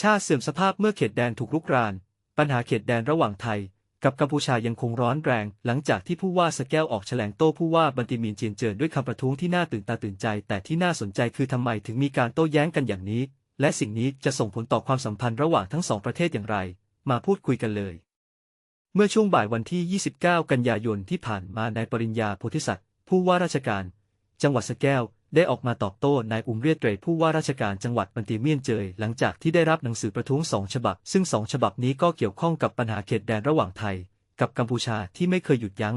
ชาติเสื่อมสภาพเมื่อเขตแดนถูกลุกราน ปัญหาเขตแดนระหว่างไทย กับกัมพูชายังคงร้อนแรง หลังจากที่ผู้ว่าสแก้วออกแถลงโต้ผู้ว่าบันติมีนเจียนเจินด้วยคำประท้วงที่น่าตื่นตาตื่นใจ แต่ที่น่าสนใจคือทำไมถึงมีการโต้แย้งกันอย่างนี้ และสิ่งนี้จะส่งผลต่อความสัมพันธ์ระหว่างทั้งสองประเทศอย่างไร มาพูดคุยกันเลย เมื่อช่วงบ่ายวันที่ 29 กันยายนที่ผ่านมานายปริญญาโพธิสัตว์ผู้ว่าราชการ จังหวัดสแก้ว ได้ออกมาตอบโต้นายอุมเรียดเตรผู้ว่าราชการจังหวัดบันตีเมียนเจย หลังจากที่ได้รับหนังสือประท้วงสองฉบับ ซึ่งสองฉบับนี้ก็เกี่ยวข้องกับปัญหาเขตแดนระหว่างไทย กับกัมพูชาที่ไม่เคยหยุดยัง้ง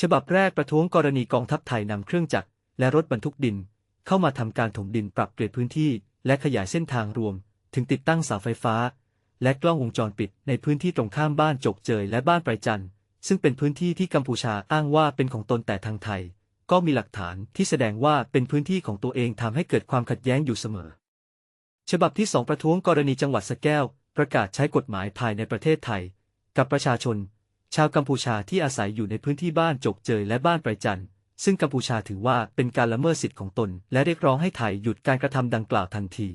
ฉบับแรกประท้วงกรณีกองทัพไทยนำเครื่องจักรและรถบรรทุกดิน เข้ามาทำการถมดินปรับเปลี่ยนพื้นที่ และขยายเส้นทางรวม ถึงติดตั้งเสาไฟฟ้า และกล้องวงจรปิดในพื้นที่ตรงข้ามบ้านจกเจยและบ้านไพรจันทร์ซึ่งเป็นพื้นที่ที่กัมพูชาอ้างว่าเป็นของตนแต่ทางไทย ก็มีหลักฐานที่แสดงว่าเป็นพื้นที่ของตัวเองทำให้เกิดความขัดแย้งอยู่เสมอ ฉบับที่สองประท้วงกรณีจังหวัดสแก้ว ประกาศใช้กฎหมายภายในประเทศไทย กับประชาชน ชาวกัมพูชาที่อาศัยอยู่ในพื้นที่บ้านจกเจยและบ้านไพรจันทร์ซึ่งกัมพูชาถือว่าเป็นการละเมิดสิทธิ์ของตน และเรียกร้องให้ไทยหยุดการกระทำดังกล่าวทันที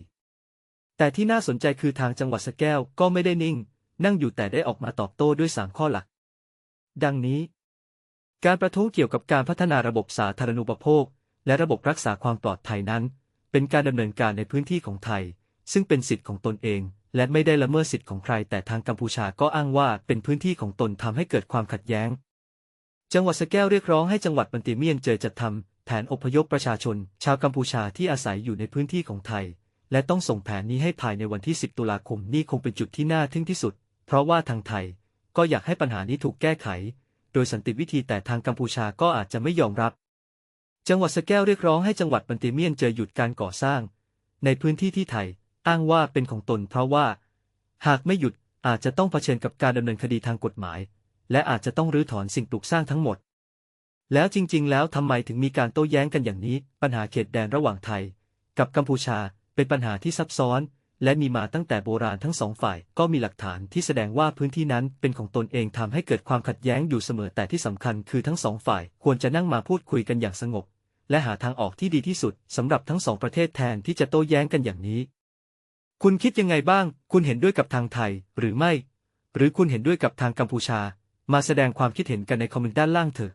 แต่ที่น่าสนใจคือทางจังหวัดสแก้วก็ไม่ได้นิ่ง นั่งอยู่แต่ได้ออกมาตอบโต้ด้วยสามข้อหลัก ดังนี้ การประท้วงเกี่ยวกับการพัฒนาระบบสาธารณูปโภค และระบบรักษาความปลอดภัยนั้น เป็นการดำเนินการในพื้นที่ของไทย ซึ่งเป็นสิทธิ์ของตนเอง และไม่ได้ละเมิดสิทธิ์ของใคร แต่ทางกัมพูชาก็อ้างว่าเป็นพื้นที่ของตนทำให้เกิดความขัดแย้ง จังหวัดสแก้วเรียกร้องให้จังหวัดบันติเมียนเจอจัดทำแผนอพยพประชาชน ชาวกัมพูชาที่อาศัยอยู่ในพื้นที่ของไทย และต้องส่งแผนนี้ให้ภายในวันที่ 10 ตุลาคมนี่คงเป็นจุดที่น่าทึ่งที่สุด เพราะว่าทางไทย ก็อยากให้ปัญหานี้ถูกแก้ไข โดยสันติวิธีแต่ทางกัมพูชาก็อาจจะไม่ยอมรับ จังหวัดสแก้วเรียกร้องให้จังหวัดบันติเมียนเจอหยุดการก่อสร้าง ในพื้นที่ที่ไทยอ้างว่าเป็นของตนเพราะว่า หากไม่หยุดอาจจะต้องเผชิญกับการดำเนินคดีทางกฎหมาย และอาจจะต้องรื้อถอนสิ่งปลูกสร้างทั้งหมด แล้วจริง ๆ แล้วทำไมถึงมีการโต้แย้งกันอย่างนี้ ปัญหาเขตแดนระหว่างไทย กับกัมพูชาเป็นปัญหาที่ซับซ้อน และมีมาตั้งแต่โบราณทั้งสองฝ่ายก็มีหลักฐานที่แสดงว่าพื้นที่นั้นเป็นของตนเองทำให้เกิดความขัดแย้งอยู่เสมอแต่ที่สำคัญคือทั้งสองฝ่ายควรจะนั่งมาพูดคุยกันอย่างสงบ และหาทางออกที่ดีที่สุดสำหรับทั้งสองประเทศแทนที่จะโต้แย้งกันอย่างนี้ คุณคิดยังไงบ้าง คุณเห็นด้วยกับทางไทย หรือไม่ หรือคุณเห็นด้วยกับทางกัมพูชา มาแสดงความคิดเห็นกันในคอมเมนต์ด้านล่างเถอะ